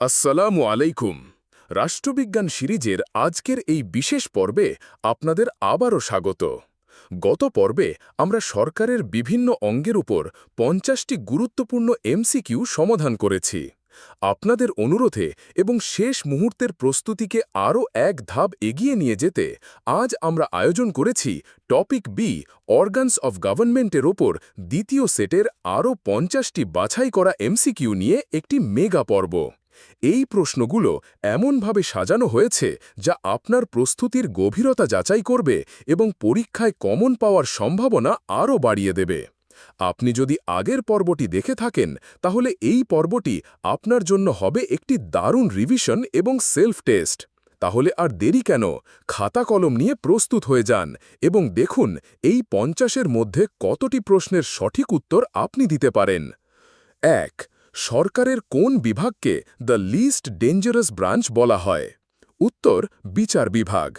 আসসালামু আলাইকুম। রাষ্ট্রবিজ্ঞান সিরিজের আজকের এই বিশেষ পর্বে আপনাদের আবারও স্বাগত। গত পর্বে আমরা সরকারের বিভিন্ন অঙ্গের উপর পঞ্চাশটি গুরুত্বপূর্ণ এমসিকিউ সমাধান করেছি। আপনাদের অনুরোধে এবং শেষ মুহূর্তের প্রস্তুতিকে আরও এক ধাপ এগিয়ে নিয়ে যেতে আজ আমরা আয়োজন করেছি টপিক বি অর্গানস অফ গভর্নমেন্টের ওপর দ্বিতীয় সেটের আরও পঞ্চাশটি বাছাই করা এমসিকিউ নিয়ে একটি মেগা পর্ব। এই প্রশ্নগুলো এমনভাবে সাজানো হয়েছে যা আপনার প্রস্তুতির গভীরতা যাচাই করবে এবং পরীক্ষায় কমন পাওয়ার সম্ভাবনা আরও বাড়িয়ে দেবে। আপনি যদি আগের পর্বটি দেখে থাকেন, তাহলে এই পর্বটি আপনার জন্য হবে একটি দারুণ রিভিশন এবং সেলফ টেস্ট। তাহলে আর দেরি কেন? খাতা কলম নিয়ে প্রস্তুত হয়ে যান এবং দেখুন এই পঞ্চাশের মধ্যে কতটি প্রশ্নের সঠিক উত্তর আপনি দিতে পারেন। এক সরকারের কোন বিভাগকে দ্য লিস্ট ডেঞ্জারাস ব্রাঞ্চ বলা হয়? উত্তর, বিচার বিভাগ।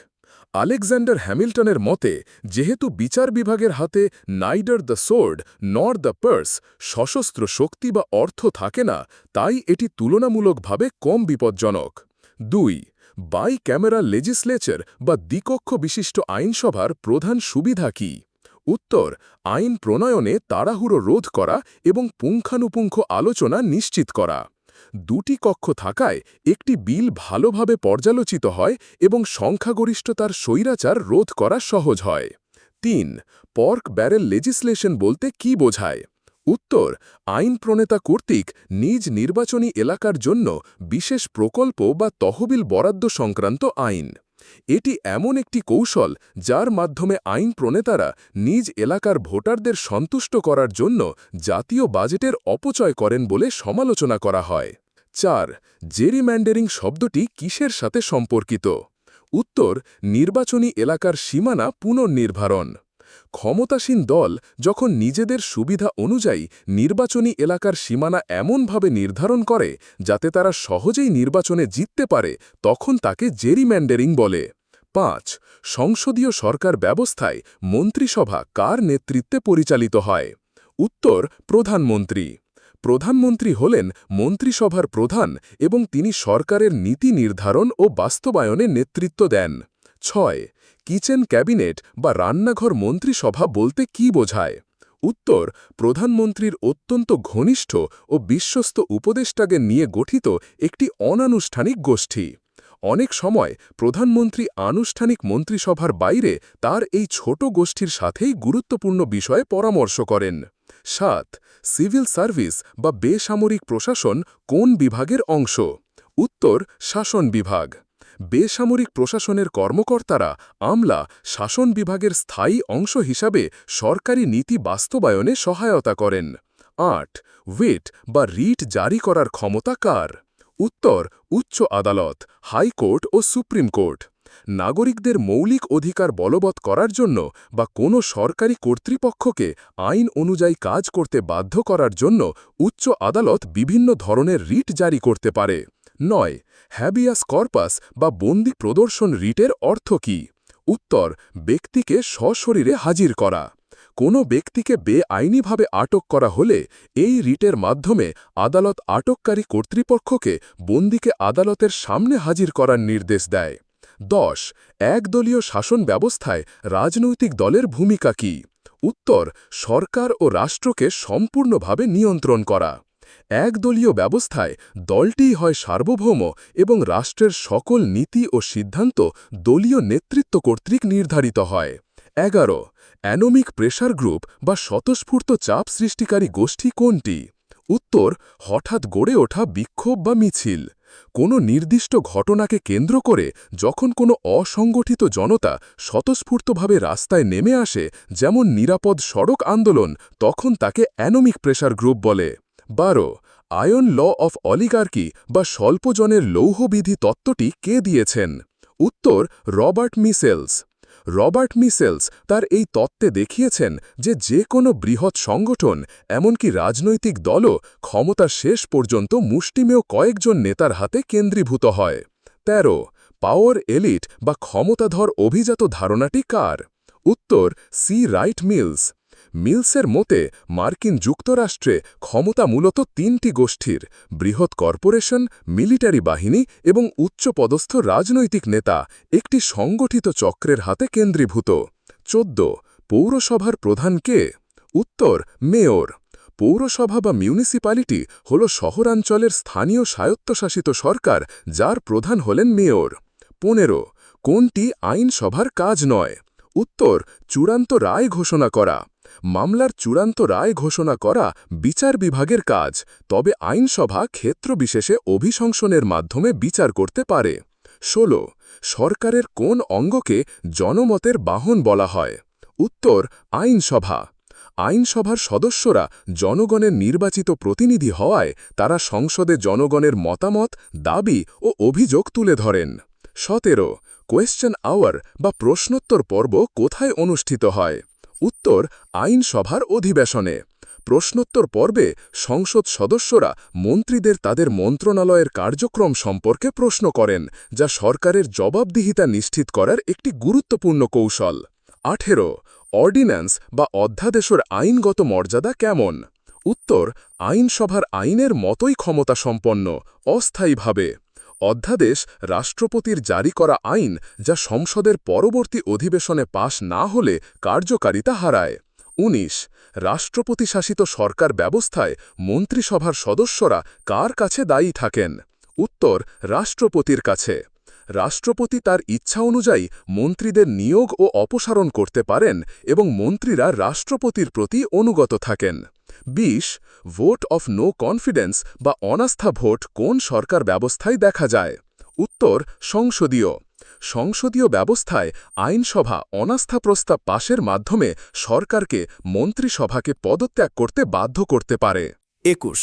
আলেকজান্ডার হ্যামিল্টনের মতে, যেহেতু বিচার বিভাগের হাতে neither the sword nor the purse সশস্ত্র শক্তি বা অর্থ থাকে না, তাই এটি তুলনামূলকভাবে কম বিপজ্জনক। দুই, বাই ক্যামেরা লেজিসলেচার বা দ্বিকক্ষ বিশিষ্ট আইনসভার প্রধান সুবিধা কী? উত্তর, আইন প্রণয়নে তাড়াহুড়ো রোধ করা এবং পুঙ্খানুপুঙ্খ আলোচনা নিশ্চিত করা। দুটি কক্ষ থাকায় একটি বিল ভালোভাবে পর্যালোচিত হয় এবং সংখ্যাগরিষ্ঠতার স্বৈরাচার রোধ করা সহজ হয়। তিন, পর্ক ব্যারেল লেজিসলেশন বলতে কি বোঝায়? উত্তর, আইন প্রণেতা কর্তৃক নিজ নির্বাচনী এলাকার জন্য বিশেষ প্রকল্প বা তহবিল বরাদ্দ সংক্রান্ত আইন। এটি এমন একটি কৌশল যার মাধ্যমে আইন প্রণেতারা নিজ এলাকার ভোটারদের সন্তুষ্ট করার জন্য জাতীয় বাজেটের অপচয় করেন বলে সমালোচনা করা হয়। চার, জেরিম্যান্ডারিং শব্দটি কিসের সাথে সম্পর্কিত? উত্তর, নির্বাচনী এলাকার সীমানা পুনর্নির্ধারণ। ক্ষমতাসীন দল যখন নিজেদের সুবিধা অনুযায়ী নির্বাচনী এলাকার সীমানা এমনভাবে নির্ধারণ করে যাতে তারা সহজেই নির্বাচনে জিততে পারে, তখন তাকে জেরিম্যান্ডারিং বলে। পাঁচ, সংসদীয় সরকার ব্যবস্থায় মন্ত্রিসভা কার নেতৃত্বে পরিচালিত হয়? উত্তর, প্রধানমন্ত্রী। প্রধানমন্ত্রী হলেন মন্ত্রিসভার প্রধান এবং তিনি সরকারের নীতি নির্ধারণ ও বাস্তবায়নে নেতৃত্ব দেন। ছয় কিচেন ক্যাবিনেট বা রান্নাঘর মন্ত্রিসভা বলতে কি বোঝায়? উত্তর, প্রধানমন্ত্রীর অত্যন্ত ঘনিষ্ঠ ও বিশ্বস্ত উপদেষ্টাকে নিয়ে গঠিত একটি অনানুষ্ঠানিক গোষ্ঠী। অনেক সময় প্রধানমন্ত্রী আনুষ্ঠানিক মন্ত্রিসভার বাইরে তার এই ছোট গোষ্ঠীর সাথেই গুরুত্বপূর্ণ বিষয়ে পরামর্শ করেন। সাত, সিভিল সার্ভিস বা বেসামরিক প্রশাসন কোন বিভাগের অংশ? উত্তর, শাসন বিভাগ। বেসামরিক প্রশাসনের কর্মকর্তারা আমলা শাসন বিভাগের স্থায়ী অংশ হিসাবে সরকারি নীতি বাস্তবায়নে সহায়তা করেন। আট, ওয়েট বা রিট জারি করার ক্ষমতা কার? উত্তর, উচ্চ আদালত, হাইকোর্ট ও সুপ্রিম কোর্ট। নাগরিকদের মৌলিক অধিকার বলবৎ করার জন্য বা কোনো সরকারি কর্তৃপক্ষকে আইন অনুযায়ী কাজ করতে বাধ্য করার জন্য উচ্চ আদালত বিভিন্ন ধরনের রিট জারি করতে পারে। নয় হ্যাবিয়াস কর্পাস বা বন্দি প্রদর্শন রিটের অর্থ কি? উত্তর, ব্যক্তিকে সশরীরে হাজির করা। কোনো ব্যক্তিকে বেআইনিভাবে আটক করা হলে এই রিটের মাধ্যমে আদালত আটককারী কর্তৃপক্ষকে বন্দিকে আদালতের সামনে হাজির করার নির্দেশ দেয়। দশ, একদলীয় শাসন ব্যবস্থায় রাজনৈতিক দলের ভূমিকা কি? উত্তর, সরকার ও রাষ্ট্রকে সম্পূর্ণভাবে নিয়ন্ত্রণ করা। একদলীয় ব্যবস্থায় দলটিই হয় সার্বভৌম এবং রাষ্ট্রের সকল নীতি ও সিদ্ধান্ত দলীয় নেতৃত্ব কর্তৃক নির্ধারিত হয়। এগারো, অ্যানোমিক প্রেশার গ্রুপ বা স্বতঃস্ফূর্ত চাপ সৃষ্টিকারী গোষ্ঠী কোনটি? উত্তর, হঠাৎ গড়ে ওঠা বিক্ষোভ বা মিছিল। কোনো নির্দিষ্ট ঘটনাকে কেন্দ্র করে যখন কোনো অসংগঠিত জনতা স্বতঃস্ফূর্তভাবে রাস্তায় নেমে আসে, যেমন নিরাপদ সড়ক আন্দোলন, তখন তাকে অ্যানোমিক প্রেশার গ্রুপ বলে। বারো, আয়ন ল অফ অলিগার্কি বা স্বল্পজনের লৌহবিধি তত্ত্বটি কে দিয়েছেন? উত্তর, রবার্ট মিসেলস। রবার্ট মিসেলস তার এই তত্ত্বে দেখিয়েছেন যে যে কোনো বৃহৎ সংগঠন, এমনকি রাজনৈতিক দলও ক্ষমতা শেষ পর্যন্ত মুষ্টিমেয় কয়েকজন নেতার হাতে কেন্দ্রীভূত হয়। ১৩ পাওয়ার এলিট বা ক্ষমতাধর অভিজাত ধারণাটি কার? উত্তর, সি রাইট মিলস। মিলসের মতে, মার্কিন যুক্তরাষ্ট্রে ক্ষমতা মূলত তিনটি গোষ্ঠীর, বৃহৎ কর্পোরেশন, মিলিটারি বাহিনী এবং উচ্চপদস্থ রাজনৈতিক নেতা, একটি সংগঠিত চক্রের হাতে কেন্দ্রীভূত। চোদ্দ, পৌরসভার প্রধান কে? উত্তর, মেয়র। পৌরসভা বা মিউনিসিপ্যালিটি হল শহরাঞ্চলের স্থানীয় স্বায়ত্তশাসিত সরকার, যার প্রধান হলেন মেয়র। পনেরো, কোনটি আইনসভার কাজ নয়? উত্তর, চূড়ান্ত রায় ঘোষণা করা। মামলার চূড়ান্ত রায় ঘোষণা করা বিচার বিভাগের কাজ, তবে আইনসভা ক্ষেত্রবিশেষে অভিশংসনের মাধ্যমে বিচার করতে পারে। ১৬ সরকারের কোন অঙ্গকে জনমতের বাহন বলা হয়? উত্তর, আইনসভা। আইনসভার সদস্যরা জনগণের নির্বাচিত প্রতিনিধি হওয়ায় তারা সংসদে জনগণের মতামত, দাবি ও অভিযোগ তুলে ধরেন। সতেরো, কোয়েশ্চেন আওয়ার বা প্রশ্নোত্তর পর্ব কোথায় অনুষ্ঠিত হয়? উত্তর আইনসভার অধিবেশনে। প্রশ্নোত্তর পর্বে সংসদ সদস্যরা মন্ত্রীদের তাদের মন্ত্রণালয়ের কার্যক্রম সম্পর্কে প্রশ্ন করেন, যা সরকারের জবাবদিহিতা নিশ্চিত করার একটি গুরুত্বপূর্ণ কৌশল। আঠেরো, অর্ডিন্যান্স বা অধ্যাদেশের আইনগত মর্যাদা কেমন? উত্তর, আইনসভার আইনের মতোই ক্ষমতা সম্পন্ন অস্থায়ীভাবে। অধ্যাদেশ রাষ্ট্রপতির জারি করা আইন যা সংসদের পরবর্তী অধিবেশনে পাশ না হলে কার্যকারিতা হারায়। ১৯ রাষ্ট্রপতি শাসিত সরকার ব্যবস্থায় মন্ত্রিসভার সদস্যরা কার কাছে দায়ী থাকেন? উত্তর, রাষ্ট্রপতির কাছে। রাষ্ট্রপতি তার ইচ্ছা অনুযায়ী মন্ত্রীদের নিয়োগ ও অপসারণ করতে পারেন এবং মন্ত্রীরা রাষ্ট্রপতির প্রতি অনুগত থাকেন। ২০ ভোট অফ নো কনফিডেন্স বা অনাস্থা ভোট কোন সরকার ব্যবস্থায় দেখা যায়? উত্তর, সংসদীয়। সংসদীয় ব্যবস্থায় আইনসভা অনাস্থা প্রস্তাব পাশের মাধ্যমে সরকারকে মন্ত্রিসভাকে পদত্যাগ করতে বাধ্য করতে পারে। একুশ,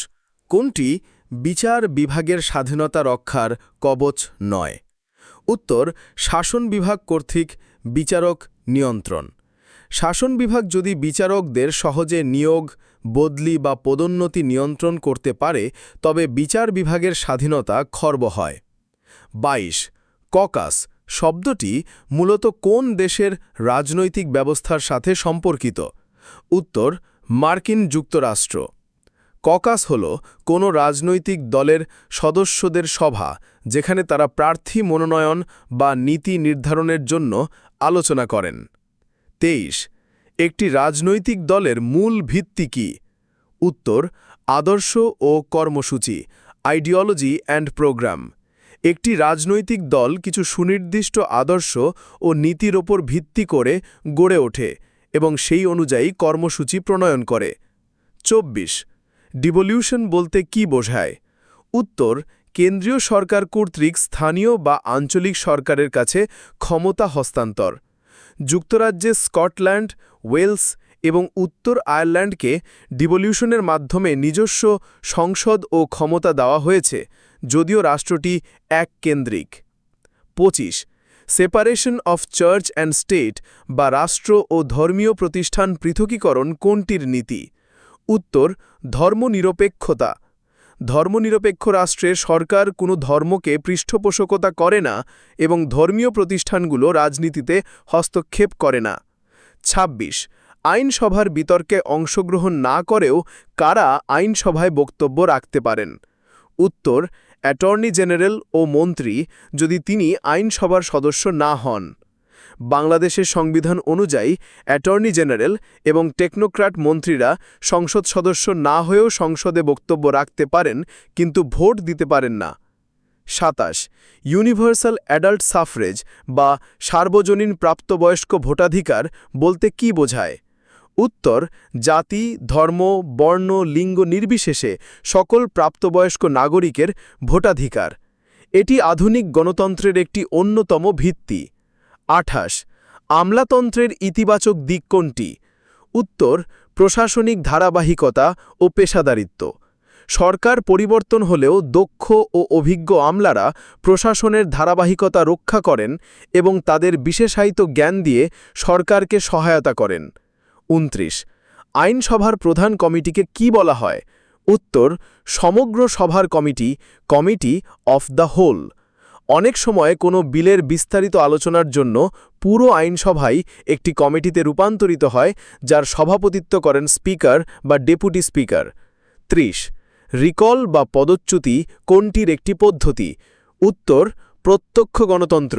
কোনটি বিচার বিভাগের স্বাধীনতা রক্ষার কবচ নয়? উত্তর, শাসন বিভাগ কর্তৃক বিচারক নিয়ন্ত্রণ। শাসন বিভাগ যদি বিচারকদের সহজে নিয়োগ বদলি বা পদোন্নতি নিয়ন্ত্রণ করতে পারে, তবে বিচার বিভাগের স্বাধীনতা খর্ব হয়। ২২ ককাস শব্দটি মূলত কোন দেশের রাজনৈতিক ব্যবস্থার সাথে সম্পর্কিত? উত্তর, মার্কিন যুক্তরাষ্ট্র। ককাস হল কোনো রাজনৈতিক দলের সদস্যদের সভা, যেখানে তারা প্রার্থী মনোনয়ন বা নীতি নির্ধারণের জন্য আলোচনা করেন। তেইশ একটি রাজনৈতিক দলের মূল ভিত্তি কি? উত্তর, আদর্শ ও কর্মসূচি, আইডিওলজি অ্যান্ড প্রোগ্রাম। একটি রাজনৈতিক দল কিছু সুনির্দিষ্ট আদর্শ ও নীতির ওপর ভিত্তি করে গড়ে ওঠে এবং সেই অনুযায়ী কর্মসূচি প্রণয়ন করে। চব্বিশ, ডিভলিউশন বলতে কি বোঝায়? উত্তর, কেন্দ্রীয় সরকার কর্তৃক স্থানীয় বা আঞ্চলিক সরকারের কাছে ক্ষমতা হস্তান্তর। যুক্তরাজ্যে স্কটল্যান্ড, ওয়েলস এবং উত্তর আয়ারল্যান্ডকে ডিভলিউশনের মাধ্যমে নিজস্ব সংসদ ও ক্ষমতা দেওয়া হয়েছে, যদিও রাষ্ট্রটি এক কেন্দ্রিক পঁচিশ, separation of church and state বা রাষ্ট্র ও ধর্মীয় প্রতিষ্ঠান পৃথকীকরণ কোনটির নীতি? উত্তর, ধর্মনিরপেক্ষতা। ধর্মনিরপেক্ষ রাষ্ট্রে সরকার কোনো ধর্মকে পৃষ্ঠপোষকতা করে না এবং ধর্মীয় প্রতিষ্ঠানগুলো রাজনীতিতে হস্তক্ষেপ করে না। ২৬ আইনসভার বিতর্কে অংশগ্রহণ না করেও কারা আইনসভায় বক্তব্য রাখতে পারেন? উত্তর, অ্যাটর্নি জেনারেল ও মন্ত্রী যদি তিনি আইনসভার সদস্য না হন। বাংলাদেশের সংবিধান অনুযায়ী অ্যাটর্নি জেনারেল এবং টেকনোক্র্যাট মন্ত্রীরা সংসদ সদস্য না হয়েও সংসদে বক্তব্য রাখতে পারেন, কিন্তু ভোট দিতে পারেন না। সাতাশ, ইউনিভার্সাল অ্যাডাল্ট সাফরেজ বা সার্বজনীন প্রাপ্তবয়স্ক ভোটাধিকার বলতে কি বোঝায়? উত্তর, জাতি, ধর্ম, বর্ণ, লিঙ্গ নির্বিশেষে সকল প্রাপ্তবয়স্ক নাগরিকের ভোটাধিকার। এটি আধুনিক গণতন্ত্রের একটি অন্যতম ভিত্তি। আঠাশ। আমলাতন্ত্রের ইতিবাচক দিক কোনটি? উত্তর, প্রশাসনিক ধারাবাহিকতা ও পেশাদারিত্ব। সরকার পরিবর্তন হলেও দক্ষ ও অভিজ্ঞ আমলারা প্রশাসনের ধারাবাহিকতা রক্ষা করেন এবং তাদের বিশেষায়িত জ্ঞান দিয়ে সরকারকে সহায়তা করেন। উনত্রিশ। আইনসভার প্রধান কমিটিকে কি বলা হয়? উত্তর, সমগ্র সভার committee committee of the whole. অনেক সময় কোনো বিলের বিস্তারিত আলোচনার জন্য পুরো আইনসভাই একটি কমিটিতে রূপান্তরিত হয়, যার সভাপতিত্ব করেন স্পিকার বা ডেপুটি স্পিকার। ত্রিশ, রিকল বা পদচ্যুতি কোনটির একটি পদ্ধতি? উত্তর, প্রত্যক্ষ গণতন্ত্র।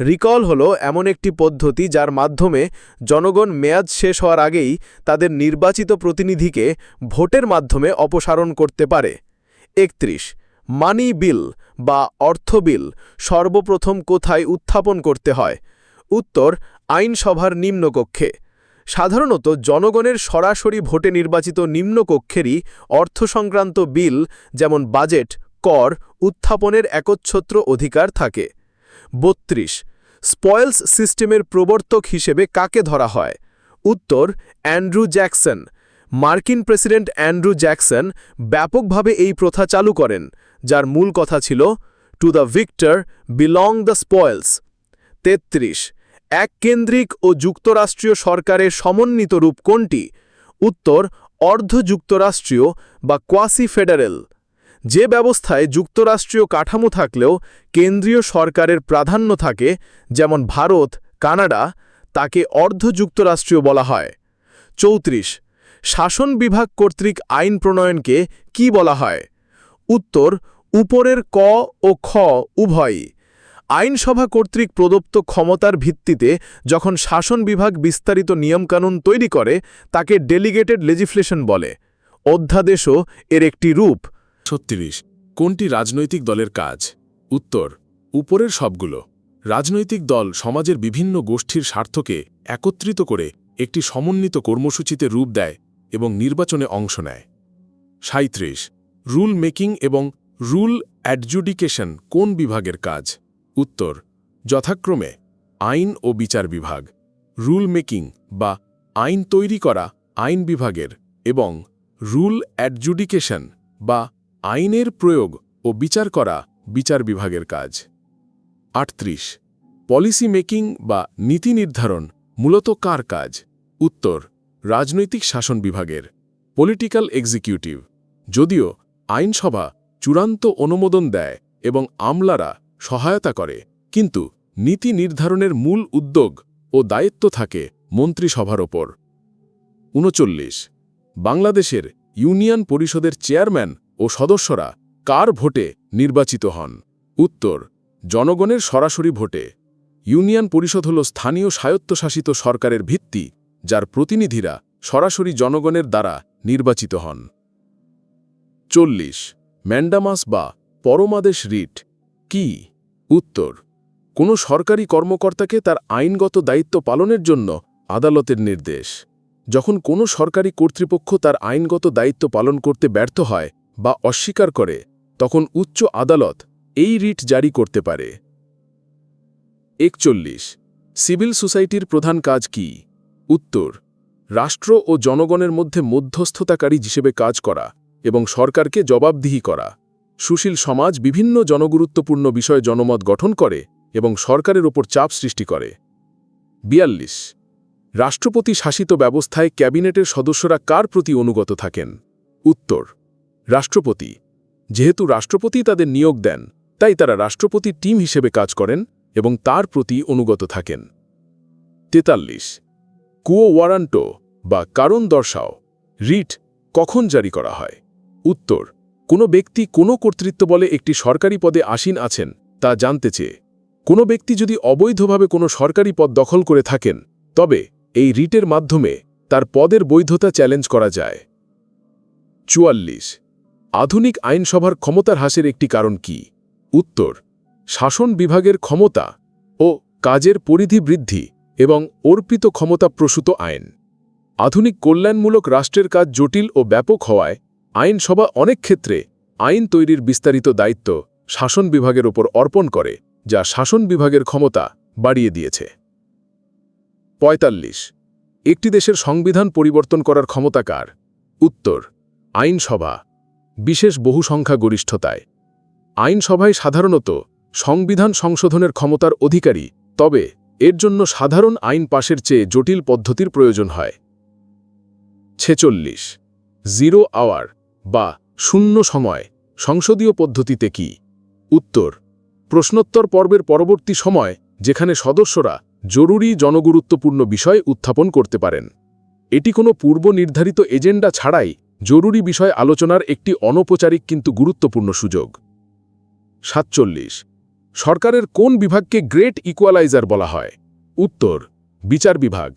রিকল হল এমন একটি পদ্ধতি যার মাধ্যমে জনগণ মেয়াদ শেষ হওয়ার আগেই তাদের নির্বাচিত প্রতিনিধিকে ভোটের মাধ্যমে অপসারণ করতে পারে। একত্রিশ মানি বিল বা অর্থ বিল সর্বপ্রথম কোথায় উত্থাপন করতে হয়? উত্তর, আইনসভার নিম্নকক্ষে। সাধারণত জনগণের সরাসরি ভোটে নির্বাচিত নিম্নকক্ষেরই অর্থ সংক্রান্ত বিল, যেমন বাজেট, কর, উত্থাপনের একচ্ছত্র অধিকার থাকে। বত্রিশ, স্পয়েলস সিস্টেমের প্রবর্তক হিসেবে কাকে ধরা হয়? উত্তর, অ্যান্ড্রু জ্যাকসন। মার্কিন প্রেসিডেন্ট অ্যান্ড্রু জ্যাকসন ব্যাপকভাবে এই প্রথা চালু করেন। যার মূল কথা ছিল to the victor belong the spoils তেত্রিশ এককেন্দ্রিক ও যুক্তরাষ্ট্রীয় সরকারের সমন্বিত রূপ কোনটি? উত্তর, অর্ধ যুক্তরাষ্ট্রীয় বা কোয়াসি ফেডারেল যে ব্যবস্থায় যুক্তরাষ্ট্রীয় কাঠামো থাকলেও কেন্দ্রীয় সরকারের প্রাধান্য থাকে, যেমন ভারত, কানাডা, তাকে অর্ধ যুক্তরাষ্ট্রীয় বলা হয়। চৌত্রিশ, শাসন বিভাগ কর্তৃক আইন প্রণয়নকে কি বলা হয়? উত্তর উপরের ক ও খ উভয়ই আইনসভা কর্তৃক প্রদত্ত ক্ষমতার ভিত্তিতে যখন শাসন বিভাগ বিস্তারিত নিয়মকানুন তৈরি করে, তাকে ডেলিগেটেড লেজিসলেশন বলে। অধ্যাদেশও এর একটি রূপ। ছত্রিশ। কোনটি রাজনৈতিক দলের কাজ? উত্তর। উপরের সবগুলো। রাজনৈতিক দল সমাজের বিভিন্ন গোষ্ঠীর স্বার্থকে একত্রিত করে একটি সমন্বিত কর্মসূচিতে রূপ দেয় এবং নির্বাচনে অংশ নেয়। সাঁত্রিশ রুল মেকিং এবং রুল অ্যাডজুডিকেশন কোন বিভাগের কাজ? উত্তর, যথাক্রমে আইন ও বিচার বিভাগ, রুল মেকিং বা আইন তৈরি করা আইন বিভাগের এবং রুল অ্যাডজুডিকেশন বা আইনের প্রয়োগ ও বিচার করা বিচার বিভাগের কাজ। আটত্রিশ, পলিসি মেকিং বা নীতি নির্ধারণ মূলত কার কাজ? উত্তর, রাজনৈতিক শাসন বিভাগের, পলিটিক্যাল এক্সিকিউটিভ, যদিও আইনসভা চূড়ান্ত অনুমোদন দেয় এবং আমলারা সহায়তা করে। কিন্তু নীতি নির্ধারণের মূল উদ্যোগ ও দায়িত্ব থাকে মন্ত্রিসভার ওপর। উনচল্লিশ। বাংলাদেশের ইউনিয়ন পরিষদের চেয়ারম্যান ও সদস্যরা কার ভোটে নির্বাচিত হন? উত্তর, জনগণের সরাসরি ভোটে। ইউনিয়ন পরিষদ হল স্থানীয় স্বায়ত্তশাসিত সরকারের ভিত্তি, যার প্রতিনিধিরা সরাসরি জনগণের দ্বারা নির্বাচিত হন। চল্লিশ। ম্যান্ডামাস বা পরমাদেশ রিট? কি? উত্তর, কোনো সরকারি কর্মকর্তাকে তার আইনগত দায়িত্ব পালনের জন্য আদালতের নির্দেশ। যখন কোনো সরকারি কর্তৃপক্ষ তার আইনগত দায়িত্ব পালন করতে ব্যর্থ হয় বা অস্বীকার করে, তখন উচ্চ আদালত এই রিট জারি করতে পারে। একচল্লিশ, সিভিল সোসাইটির প্রধান কাজ কি? উত্তর, রাষ্ট্র ও জনগণের মধ্যে মধ্যস্থতাকারী হিসেবে কাজ করা। এবং সরকারকে জবাবদিহি করা। সুশীল সমাজ বিভিন্ন জনগুরুত্বপূর্ণ বিষয়ে জনমত গঠন করে এবং সরকারের ওপর চাপ সৃষ্টি করে। বিয়াল্লিশ। রাষ্ট্রপতি শাসিত ব্যবস্থায় ক্যাবিনেটের সদস্যরা কার প্রতি অনুগত থাকেন? উত্তর। রাষ্ট্রপতি। যেহেতু রাষ্ট্রপতি তাদের নিয়োগ দেন, তাই তারা রাষ্ট্রপতি টিম হিসেবে কাজ করেন এবং তার প্রতি অনুগত থাকেন। তেতাল্লিশ। কুয়ো ওয়ারান্টো বা কারণ দর্শাও। রিট কখন জারি করা হয়? উত্তর, কোনো ব্যক্তি কোনো কর্তৃত্ব বলে একটি সরকারি পদে আসীন আছেন, তা জানতে চেয়ে। কোনো ব্যক্তি যদি অবৈধভাবে কোনো সরকারি পদ দখল করে থাকেন, তবে এই রিটের মাধ্যমে তার পদের বৈধতা চ্যালেঞ্জ করা যায়। চুয়াল্লিশ, আধুনিক আইনসভার ক্ষমতার হ্রাসের একটি কারণ কি? উত্তর, শাসন বিভাগের ক্ষমতা ও কাজের পরিধি বৃদ্ধি এবং অর্পিত ক্ষমতা প্রসূত আইন। আধুনিক কল্যাণমূলক রাষ্ট্রের কাজ জটিল ও ব্যাপক হওয়ায় আইনসভা অনেক ক্ষেত্রে আইন তৈরির বিস্তারিত দায়িত্ব শাসন বিভাগের ওপর অর্পণ করে, যা শাসন বিভাগের ক্ষমতা বাড়িয়ে দিয়েছে। পঁয়তাল্লিশ। একটি দেশের সংবিধান পরিবর্তন করার ক্ষমতা কার? উত্তর, আইনসভা। বিশেষ বহুসংখ্যা গরিষ্ঠতায়। আইনসভায় সাধারণত সংবিধান সংশোধনের ক্ষমতার অধিকারী, তবে এর জন্য সাধারণ আইন পাশের চেয়ে জটিল পদ্ধতির প্রয়োজন হয়। ছেচল্লিশ। Zero hour. বা শূন্য সময় সংসদীয় পদ্ধতিতে কি? উত্তর, প্রশ্নোত্তর পর্বের পরবর্তী সময় যেখানে সদস্যরা জরুরি জনগুরুত্বপূর্ণ বিষয় উত্থাপন করতে পারেন। এটি কোনো পূর্ব নির্ধারিত এজেন্ডা ছাড়াই জরুরি বিষয় আলোচনার একটি অনৌপচারিক কিন্তু গুরুত্বপূর্ণ সুযোগ। সাতচল্লিশ, সরকারের কোন বিভাগকে গ্রেট ইকুয়ালাইজার বলা হয়? উত্তর, বিচার বিভাগ।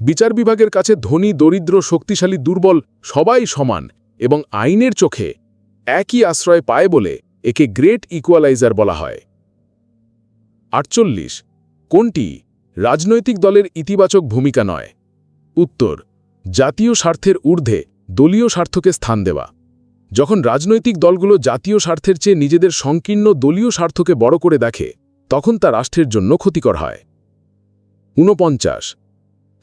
বিচার বিভাগের কাছে ধনী, দরিদ্র, শক্তিশালী, দুর্বল সবাই সমান এবং আইনের চোখে একই আশ্রয় পায় বলে একে গ্রেট ইকুয়ালাইজার বলা হয়। আটচল্লিশ, কোনটি রাজনৈতিক দলের ইতিবাচক ভূমিকা নয়? উত্তর, জাতীয় স্বার্থের ঊর্ধ্বে দলীয় স্বার্থকে স্থান দেওয়া। যখন রাজনৈতিক দলগুলো জাতীয় স্বার্থের চেয়ে নিজেদের সংকীর্ণ দলীয় স্বার্থকে বড় করে দেখে, তখন তা রাষ্ট্রের জন্য ক্ষতিকর হয়। ঊনপঞ্চাশ,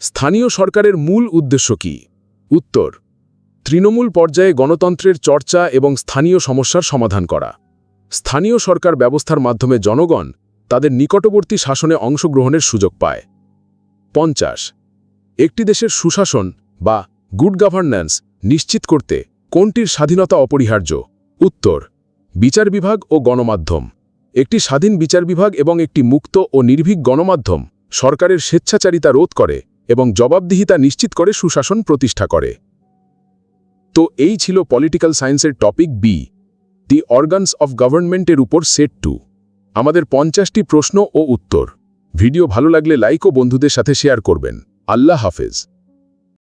স্থানীয় সরকারের মূল উদ্দেশ্য কি? উত্তর তৃণমূল পর্যায়ে গণতন্ত্রের চর্চা এবং স্থানীয় সমস্যার সমাধান করা। স্থানীয় সরকার ব্যবস্থার মাধ্যমে জনগণ তাদের নিকটবর্তী শাসনে অংশগ্রহণের সুযোগ পায়। পঞ্চাশ। একটি দেশের সুশাসন বা গুড গভর্ন্যান্স নিশ্চিত করতে কোনটির স্বাধীনতা অপরিহার্য? উত্তর, বিচার বিভাগ ও গণমাধ্যম। একটি স্বাধীন বিচার বিভাগ এবং একটি মুক্ত ও নির্ভীক গণমাধ্যম সরকারের স্বেচ্ছাচারিতা রোধ করে এবং জবাবদিহিতা নিশ্চিত করে সুশাসন প্রতিষ্ঠা করে। তো এই ছিল পলিটিক্যাল সায়েন্সের topic B the organs of গভর্নমেন্টের উপর সেট টু আমাদের পঞ্চাশটি প্রশ্ন ও উত্তর। ভিডিও ভালো লাগলে লাইক ও বন্ধুদের সাথে শেয়ার করবেন। আল্লাহ হাফেজ।